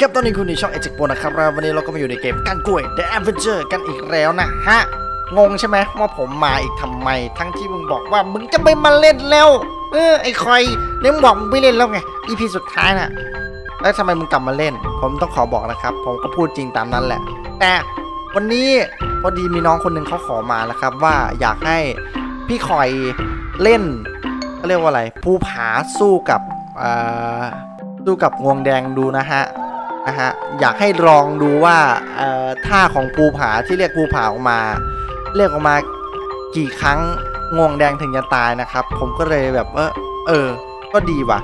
ครับตอนนี้คุณอยู่ช่องเอจิกโปนะครับแล้ววันนี้เราก็มาอยู่ในเกมกันกล้วย The Adventure กันอีกแล้วนะฮะ งงใช่ไหมว่าผมมาอีกทำไม ทั้งที่มึงบอกว่ามึงจะไม่มาเล่นแล้ว เออไอ้คอยเนี่ยมึงบอกมึงไม่เล่นแล้วไง EP สุดท้ายน่ะแล้วทำไมมึงกลับมาเล่น ผมต้องขอบอกนะครับ ผมก็พูดจริงตามนั้นแหละ แต่วันนี้พอดีมีน้องคนหนึ่งเขาขอมานะครับ ว่าอยากให้พี่คอยเล่นเขาเรียกว่าอะไร ภูผาสู้กับเอ่อสู้กับงวงแดงดูนะฮะ นะฮะอยากให้ลองดูว่าท่าของภูผาที่เรียกภูผาออกมา เรียกออกมากี่ครั้งงวงแดงถึงจะตายนะครับ ผมก็เลยแบบว่าเออ ก็ดีว่ะ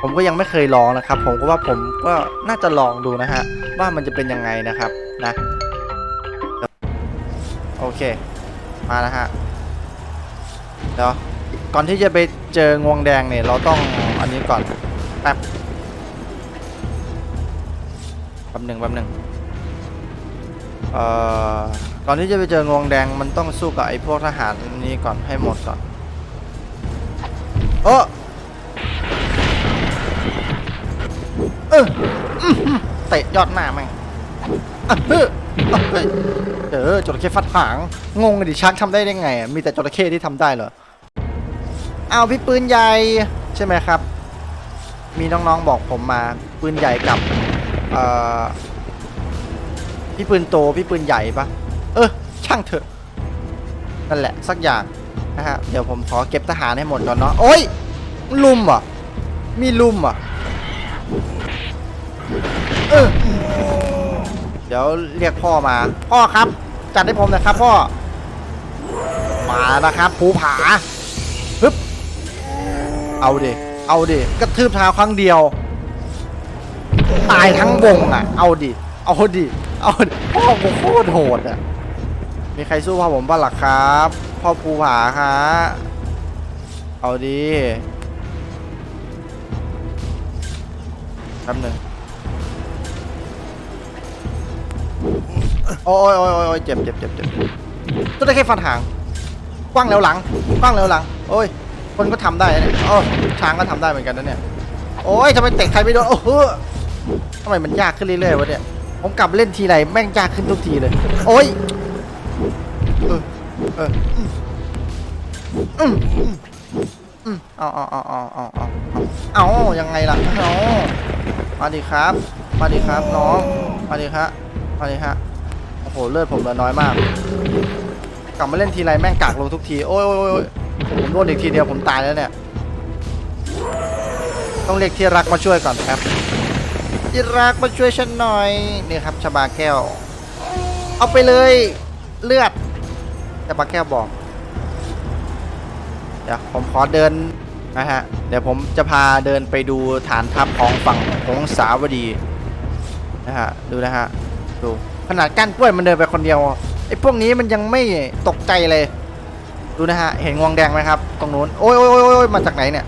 ผมก็ยังไม่เคยลองนะครับ ผมก็ว่าผมก็น่าจะลองดูนะฮะว่ามันจะเป็นยังไงนะครับนะโอเค มาแล้วฮะเดี๋ยวก่อนที่จะไปเจองวงแดงเนี่ยเราต้องอันนี้ก่อนแป๊บ แป๊บหนึ่งแป๊บหนึ่งเอ่อก่อนที่จะไปเจองวงแดงมันต้องสู้กับไอ้พวกทหารนี้ก่อนให้หมดก่อนโอ้เอออื้ออเตะยอดหน้าแม่งอะเอออะเฮ้ยเออจระเข้ฟัดหาง งงเลยดิชักทำได้ได้ไงอะมีแต่จระเข้ที่ทำได้เหรอเอาพี่ปืนใหญ่ใช่ไหมครับ มีน้องๆบอกผมมาปืนใหญ่กับ เอ่อพี่ปืนโตพี่ปืนใหญ่ปะเออ ช่างเถอะนั่นแหละสักอย่างนะฮะเดี๋ยวผมขอเก็บทหารให้หมดก่อนเนาะโอ้ยลุมอะมีลุมอะเออเดี๋ยวเรียกพ่อมา พ่อครับ จัดให้ผมนะครับพ่อมานะครับภูผาฮึบเอาดิเอาดิกระทืบเท้าครั้งเดียว ตายทั้งวงอะ เอาดิ เอาดิ เอาดิพ่อกูโคตรโหดอะ มีใครสู้พ่อผมบ้างล่ะครับ พ่อภูผาฮะเอาดิแป๊บหนึ่งโอ้ยโอ้ยโอ้ยเจ็บเจ็บเจ็บเจ็บตัวได้แค่ฟันหาง กว้างแล้วหลัง กว้างแล้วหลัง โอ้ย คนก็ทำได้เนี่ยโอ้ช้างก็ทำได้เหมือนกันนะเนี่ย โอ้ยทำไมเตะใครไม่โดน โอ้โห ทำไมมันยากขึ้นเรื่อยๆวะเนี่ย ผมกลับเล่นทีไรแม่งยากขึ้นทุกทีเลย โอ้ยเออเอออืมอืมอืมเอาเอาเอาเอาเอาเอาเอายังไงล่ะเอามาดิครับ มาดิครับน้อง มาดิครับมาดิฮะ โอ้โหเลือดผมเหลือน้อยมาก กลับมาเล่นทีไรแม่งกากลงทุกที โอ้ยโอ้ยโอ้ยผมโดนอีกทีเดียวผมตายแล้วเนี่ย ต้องเรียกที่รักมาช่วยก่อนครับ ที่รักมาช่วยฉันหน่อยนี่ครับชาบาแก้ว เอาไปเลยเลือดชาบาแก้วบอกเดี๋ยวผมขอเดินนะฮะเดี๋ยวผมจะพาเดินไปดูฐานทัพของฝั่งของสาวดีนะฮะดูนะฮะดูขนาดก้านกล้วยมันเดินไปคนเดียวไอ้พวกนี้มันยังไม่ตกใจเลย ดูนะฮะเห็นงวงแดงไหมครับตรงนู้นโอ้ยโอ้ยโอ้ยโอ้ยมาจากไหนเนี่ย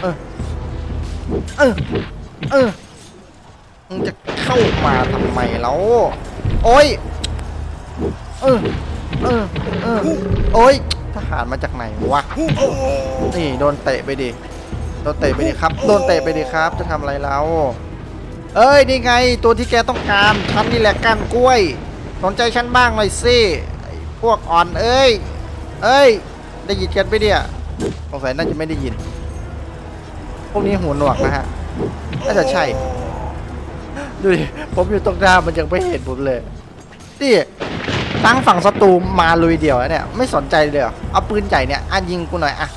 เออเออเออ มึงจะเข้ามาทำไมแล้ว โอ้ย เออ เออ เออ โอ้ย ทหารมาจากไหนวะ นี่โดนเตะไปดิ โดนเตะไปดิครับ โดนเตะไปดิครับ จะทำอะไรแล้ว เอ้ย นี่ไง ตัวที่แกต้องการ ฉันนี่แหละก้านกล้วย สนใจฉันบ้างหน่อยสิพวกอ่อนเอ้ย เอ้ย ได้ยินกันไปเดียสงสัยน่าจะไม่ได้ยิน พวกนี้หูหนวกนะฮะ น่าจะใช่ ดูดิผมอยู่ตรงหน้ามันยังไม่เห็นผมเลยนี่ตั้งฝั่งศัตรูมาลุยเดียวแล้วเนี่ยไม่สนใจเลยเหรอเอาปืนใหญ่เนี่ยอะยิงกูหน่อยอะ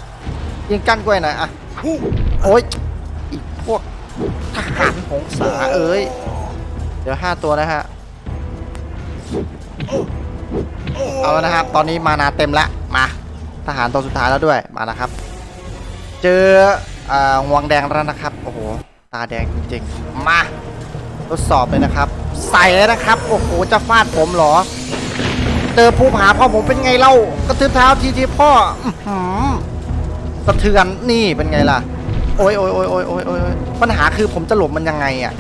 ยิงกั้นกล้วยหน่อยอะโอ๊ยอีกพวกทหารหงสาเอ้ยเดี๋ยวห้าตัวนะฮะเอาแล้วนะครับ ตอนนี้มานาเต็มล้วมาทหารตัวสุดท้ายแล้วด้วยมานะครับ เจออ่างวงแดงแล้วนะครับโอ้โหตาแดงจริงๆมา ทดสอบเลยนะครับ ใส่เลยนะครับ โอ้โห จะฟาดผมเหรอ เจอภูผาพ่อผมเป็นไงเล่ากระทืบเท้าทีทีพ่อสะเทือนนี่เป็นไงล่ะ โอ้ยโอ้ยโอ้ยโอ้ยโอ้ยโอ้ยปัญหาคือผมจะหลบมันยังไงอะ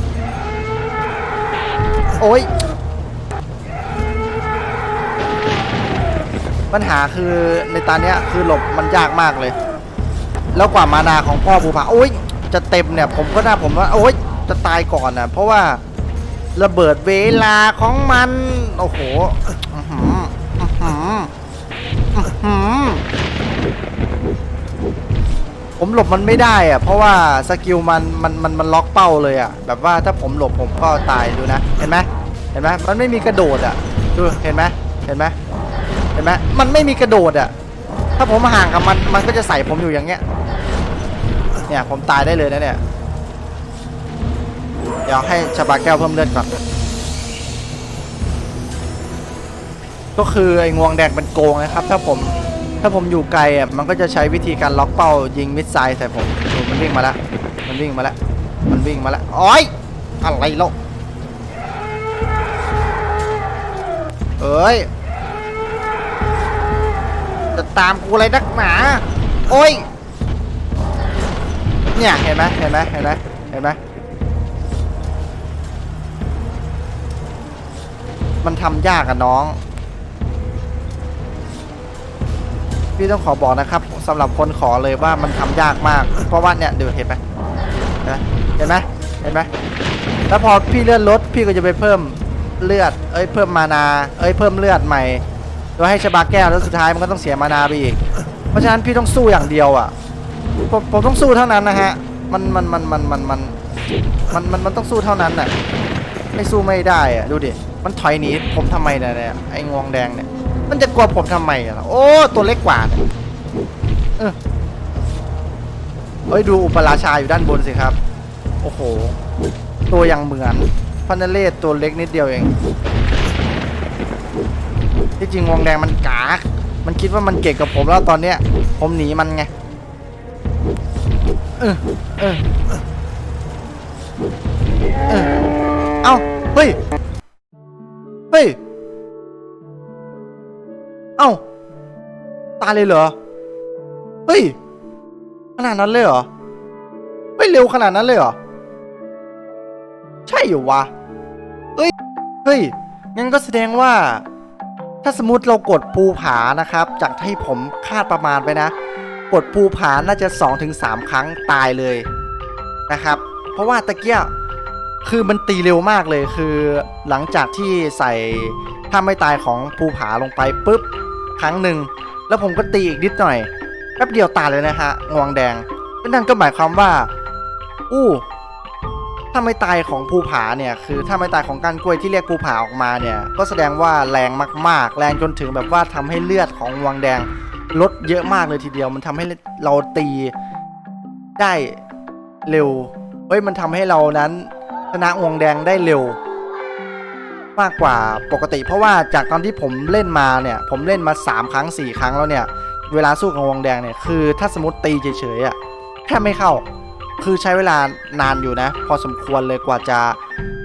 โอ้ยปัญหาคือในตาเนี้ยคือหลบมันยากมากเลย แล้วกว่ามานาของพ่อภูผาโอ้ยจะเต็มเนี่ย ผมก็น่าผมว่าโอ้ย จะตายก่อนนะเพราะว่าระเบิดเวลาของมัน โอ้โหผมหลบมันไม่ได้อะเพราะว่าสกิลมันมันมันมันล็อกเป้าเลยอะแบบว่าถ้าผมหลบผมก็ตายดูนะ เห็นไหมเห็นไหมมันไม่มีกระโดดอะดูเห็นไหมเห็นไหมเห็นไหมมันไม่มีกระโดดอะถ้าผมห่างกับมันมันก็จะใส่ผมอยู่อย่างเงี้ย เนี่ยผมตายได้เลยนะเนี่ย ดี๋ยวให้ชาบาแก้วเพิ่มเลือดก่อน ก็คือไอ้งวงแดงเป็นโกงนะครับ ถ้าผมถ้าผมอยู่ไกลอะมันก็จะใช้วิธีการล็อกเป้ายิงมิดไซล์ใส่ผมดูมันวิ่งมาแล้วมันวิ่งมาแล้วมันวิ่งมาแล้วโอ้ยอะไรโลกเอ้ยจะตามกูอะไรนักหนา โอ้ย เนี่ย เห็นไหมเห็นไหมเห็นไหม มันทำยากอะน้อง พี่ต้องขอบอกนะครับสำหรับคนขอเลยว่ามันทำยากมาก เพราะว่าเนี่ยดูเห็นไหมเห็นไหมเห็นไหมแล้วพอพี่เลื่อนรถพี่ก็จะไปเพิ่มเลือด เอ้ยเพิ่มมานา เอ้ยเพิ่มเลือดใหม่โดยให้ชบาแก้วแล้วสุดท้ายมันก็ต้องเสียมานาไปอีก เพราะฉะนั้นพี่ต้องสู้อย่างเดียวอะผมผมต้องสู้เท่านั้นนะฮะ มันมันมันมันมันมันมันมันมันต้องสู้เท่านั้นน่ะ ไม่สู้ไม่ได้อะดูดิ มันถอยหนีผมทำไมเนี่ยเนี่ยไอ้งวงแดงเนี่ย มันจะกลัวผมทำไมอะโอ้ตัวเล็กกว่าเนี่ยเออเฮ้ยดูอุปราชาอยู่ด้านบนสิครับ โอ้โห ตัวยังเหมือนพันนเลศตัวเล็กนิดเดียวเอง ที่จริงวงแดงมันกากมันคิดว่ามันเก่งกับผมแล้วตอนเนี้ย ผมหนีมันไงเออเออเออเอ้าเฮ้ย เอ้า ตายเลยเหรอ เฮ้ย ขนาดนั้นเลยเหรอ เฮ้ย เร็วขนาดนั้นเลยเหรอ ใช่อยู่วะ เฮ้ย เฮ้ย งั้นก็แสดงว่า ถ้าสมมติเรากดภูผานะครับ จากที่ผมคาดประมาณไปนะ กดภูผาน่าจะ 2-3 ครั้งตายเลยนะครับ เพราะว่าตะเกียคือมันตีเร็วมากเลยคือหลังจากที่ใส่ถ้าไม่ตายของภูผาลงไปปุ๊บ ครั้งหนึ่ง แล้วผมก็ตีอีกนิดหน่อย แป๊บเดียวตายเลยนะฮะงวงแดงนั่นก็หมายความว่า อู้ ถ้าไม่ตายของภูผาเนี่ย คือถ้าไม่ตายของกานกล้วยที่เรียกภูผาออกมาเนี่ย ก็แสดงว่าแรงมากๆ แรงจนถึงแบบว่าทำให้เลือดของงวงแดงลดเยอะมากเลยทีเดียว มันทำให้เราตีได้เร็ว เฮ้ย มันทำให้เรานั้นชนะงวงแดงได้เร็ว มากกว่าปกติ เพราะว่าจากตอนที่ผมเล่นมาเนี่ย ผมเล่นมา 3 ครั้ง 4 ครั้งแล้วเนี่ย เวลาสู้กับงวงแดงเนี่ย คือถ้าสมมติตีเฉยๆอะแทบไม่เข้า คือใช้เวลานานอยู่นะ พอสมควรเลยกว่าจะ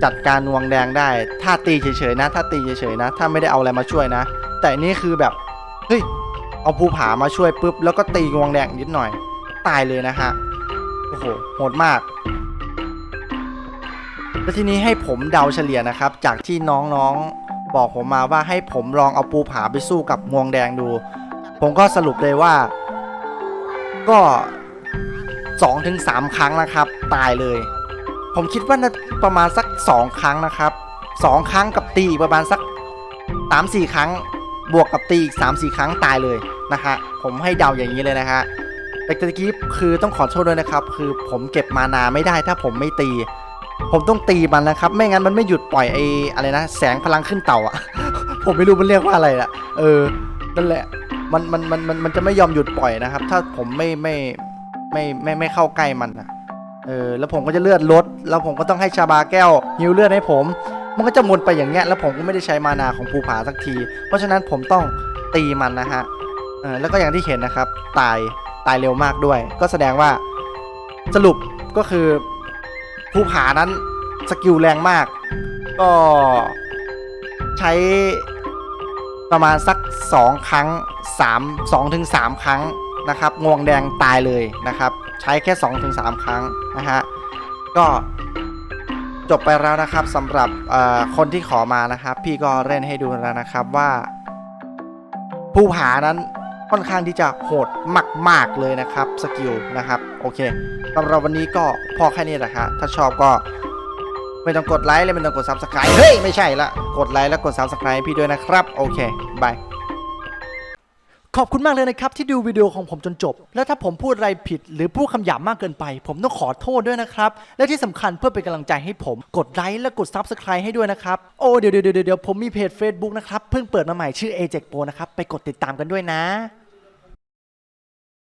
จัดการงวงแดงได้ ถ้าตีเฉยๆนะ ถ้าตีเฉยๆนะ ถ้าไม่ได้เอาอะไรมาช่วยนะ แต่นนี่คือแบบ เฮ้ย เอาภูผามาช่วยปุ๊บ แล้วก็ตีงวงแดงนิดหน่อย ตายเลยนะฮะ โอ้โห โหดมาก แล้วทีนี้ให้ผมเดาเฉลี่ยนะครับ จากที่น้องๆบอกผมมาว่าให้ผมลองเอาปูผาไปสู้กับงวงแดงดู ผมก็สรุปเลยว่า ก็2-3ถึงครั้งนะครับ ตายเลย ผมคิดว่าน่าประมาณสัก 2 ครั้งนะครับ 2 ครั้งกับตีอีกประมาณสัก 3-4 ครั้ง บวกกับตีอีก3-4 ครั้งตายเลยนะฮะผมให้เดาอย่างนี้เลยนะฮะแต่ตะกี้คือต้องขอโทษด้วยนะครับ คือผมเก็บมานาไม่ได้ถ้าผมไม่ตี ผมต้องตีมันนะครับ ไม่งั้นมันไม่หยุดปล่อยไอ้อะไรนะ แสงพลังขึ้นเต่าอะผมไม่รู้มันเรียกว่าอะไรอะเออนั่นแหละมันมันมันมันมันจะไม่ยอมหยุดปล่อยนะครับ ถ้าผมไม่ไม่ไม่ไม่ไม่เข้าใกล้มันอะเออแล้วผมก็จะเลือดลด แล้วผมก็ต้องให้ชาบาแก้วฮิวเลือดให้ผม มันก็จะหมดไปอย่างเงี้ยแล้วผมก็ไม่ได้ใช้มานาของภูผาสักที เพราะฉะนั้นผมต้องตีมันนะฮะเออแล้วก็อย่างที่เห็นนะครับ ตายตายเร็วมากด้วย ก็แสดงว่าสรุปก็คือ ภูผานั้นสกิลแรงมาก ก็ใช้ประมาณสัก 2 ครั้ง 3 2ถึง3ครั้งนะครับงวงแดงตายเลยนะครับ ใช้แค่2ถึง3ครั้งนะฮะก็จบไปแล้วนะครับสำหรับคนที่ขอมานะครับ พี่ก็เล่นให้ดูแล้วนะครับว่าภูผานั้นค่อนข้างที่จะโหดมาก ๆ เลยนะครับสกิลนะครับ โอเค สำหรับวันนี้ก็พอแค่นี้แหละครับถ้าชอบก็ไม่ต้องกดไลค์เลยไม่ต้องกด subscribe เฮ้ย ไม่ใช่ละ กดไลค์แล้วกด subscribe พี่ด้วยนะครับ โอเค บาย ขอบคุณมากเลยนะครับ ที่ดูวิดีโอของผมจนจบ แล้วถ้าผมพูดอะไรผิด หรือพูดคำหยาบมากเกินไป ผมต้องขอโทษด้วยนะครับ และที่สำคัญเพื่อเป็นกำลังใจให้ผม กดไลค์และกด Subscribe ให้ด้วยนะครับ โอ้เดี๋ยวเดี๋ยวเดี๋ยวผมมีเพจ Facebook นะครับ เพิ่งเปิดมาใหม่ชื่อ a j e c Pro นะครับ ไปกดติดตามกันด้วยนะ